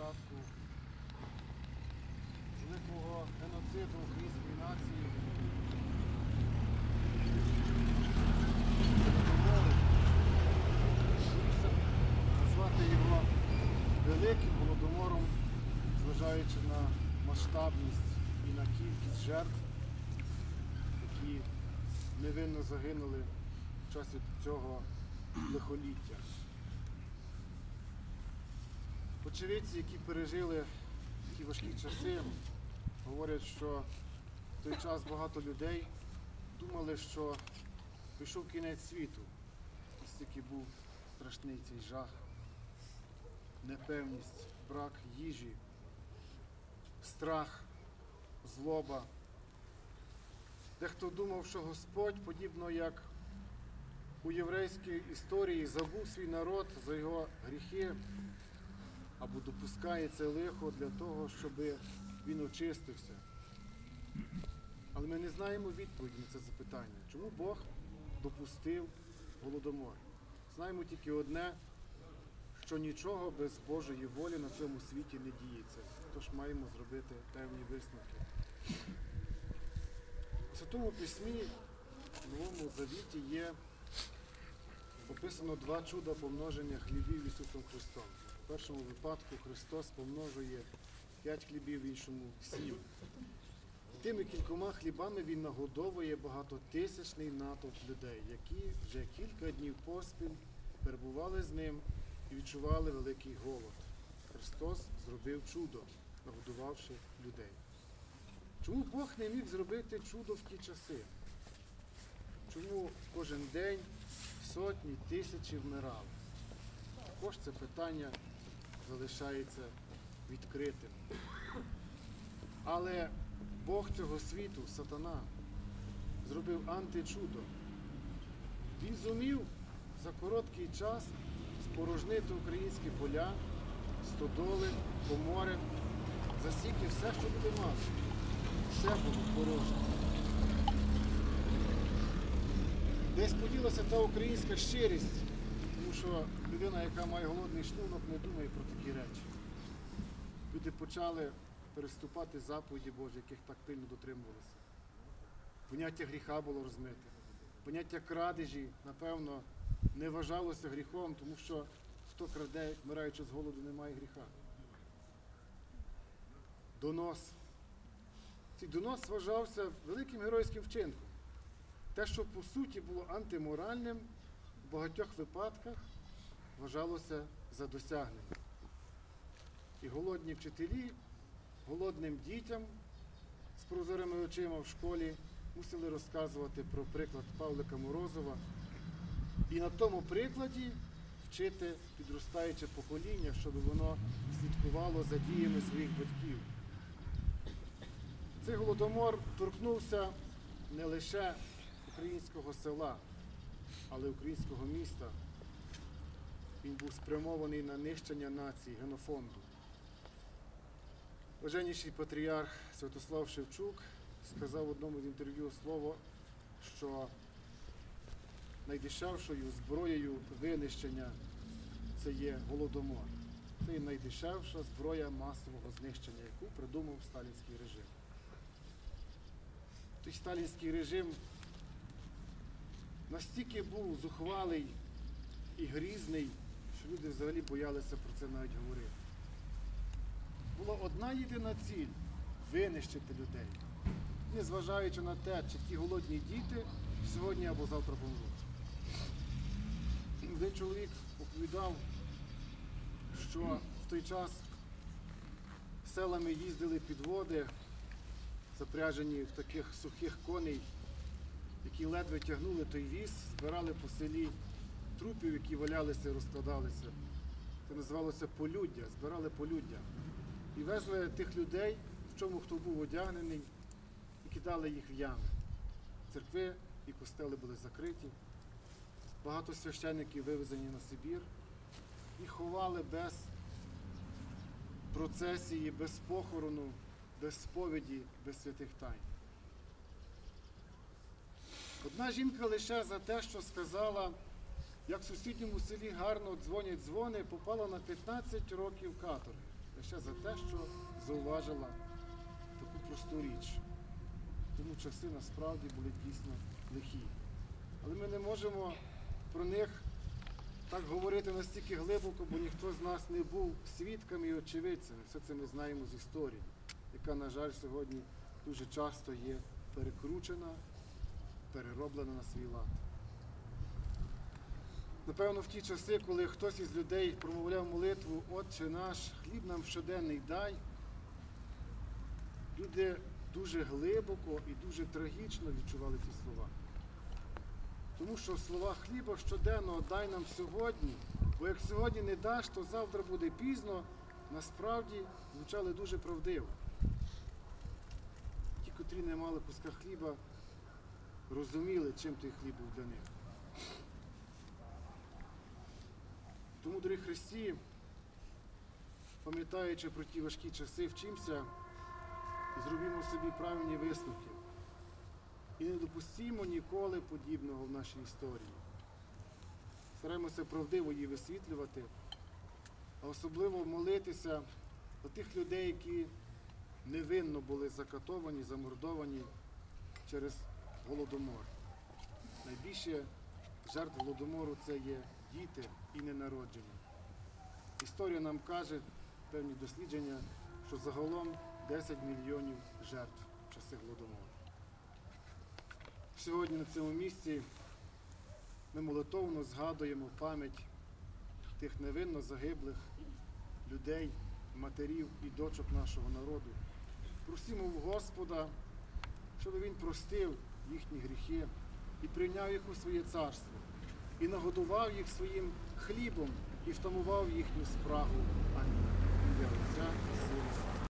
початку великого геноциду української нації. Назвати його великим голодомором, зважаючи на масштабність і на кількість жертв, які невинно загинули в часі цього лихоліття. Очевидці, які пережили ті важкі часи, говорять, що в той час багато людей думали, що прийшов кінець світу, настільки був страшний цей жах, непевність, брак їжі, страх, злоба. Дехто думав, що Господь, подібно як у єврейській історії, забув свій народ за його гріхи або допускає це лихо для того, щоб він очистився. Але ми не знаємо відповіді на це запитання. Чому Бог допустив голодомор? Знаємо тільки одне, що нічого без Божої волі на цьому світі не діється. Тож маємо зробити певні висновки. У Святому Письмі в Новому Завіті є описано два чуда помноження хлібів Ісусом Христом. У першому випадку Христос помножує п'ять хлібів, в іншому сім. Тими кількома хлібами Він нагодовує багатотисячний натовп людей, які вже кілька днів поспіль перебували з ним і відчували великий голод. Христос зробив чудо, нагодувавши людей. Чому Бог не міг зробити чудо в ті часи? Чому кожен день сотні, тисячі вмирали? Також це питання залишається відкритим. Але Бог цього світу, сатана, зробив античудо. Він зумів за короткий час спорожнити українські поля, стодоли, комори, засіки все, що буде мати. Все було порожнє. Десь поділася та українська щирість, що людина, яка має голодний шлунок, не думає про такі речі. Люди почали переступати заповіді Божі, яких так пильно дотримувалися. Поняття гріха було розмите. Поняття крадежі, напевно, не вважалося гріхом, тому що хто краде, вмираючи з голоду, не має гріха. Донос. Цей донос вважався великим геройським вчинком. Те, що по суті було антиморальним, в багатьох випадках вважалося за досягнення. І голодні вчителі голодним дітям з прозорими очима в школі мусили розказувати про приклад Павлика Морозова і на тому прикладі вчити підростаюче покоління, щоб воно слідкувало за діями своїх батьків. Цей голодомор торкнувся не лише українського села, але українського міста. Він був спрямований на нищення нації, генофонду. Блаженніший патріарх Святослав Шевчук сказав в одному з інтерв'ю слово, що найдешевшою зброєю винищення це є голодомор. Це є найдешевша зброя масового знищення, яку придумав сталінський режим. Той сталінський режим настільки був зухвалий і грізний, що люди взагалі боялися про це навіть говорити. Була одна єдина ціль винищити людей, незважаючи на те, чи ті голодні діти сьогодні або завтра помруть. Один чоловік оповідав, що в той час селами їздили підводи, запряжені в таких сухих коней, які ледве тягнули той віз, збирали по селі трупів, які валялися і розкладалися. Це називалося полюддя, збирали полюддя. І везли тих людей, в чому хто був одягнений, і кидали їх в ями. Церкви і костели були закриті. Багато священників вивезені на Сибір і ховали без процесії, без похорону, без сповіді, без святих тайн. Одна жінка лише за те, що сказала, як в сусідньому селі гарно дзвонять дзвони, попала на 15 років каторги. лише за те, що зауважила таку просту річ. Тому часи насправді були дійсно лихі. Але ми не можемо про них так говорити настільки глибоко, бо ніхто з нас не був свідками і очевидцями. Все це ми знаємо з історії, яка, на жаль, сьогодні дуже часто є перекручена, перероблена на свій лад. Напевно, в ті часи, коли хтось із людей промовляв молитву Отче наш, хліб нам щоденний дай, люди дуже глибоко і дуже трагічно відчували ці слова. Тому що слова хліба щоденно дай нам сьогодні, бо як сьогодні не даш, то завтра буде пізно, насправді звучали дуже правдиво. Ті, котрі не мали куска хліба, розуміли, чим той хліб був для них. Тому, дорогі Христі, пам'ятаючи про ті важкі часи, вчимося і зробімо собі правильні висновки. І не допустимо ніколи подібного в нашій історії. Стараємося правдиво її висвітлювати, а особливо молитися за тих людей, які невинно були закатовані, замордовані через голодомор. Найбільше жертв голодомору це є діти і ненароджені. Історія нам каже, певні дослідження, що загалом 10 мільйонів жертв в часи голодомору. Сьогодні на цьому місці ми молитовно згадуємо пам'ять тих невинно загиблих людей, матерів і дочок нашого народу. Просимо в Господа, щоб Він простив їхні гріхи і прийняв їх у своє царство, і нагодував їх своїм хлібом і втамував їхню спрагу. Амінь. Ім'я Отця Сина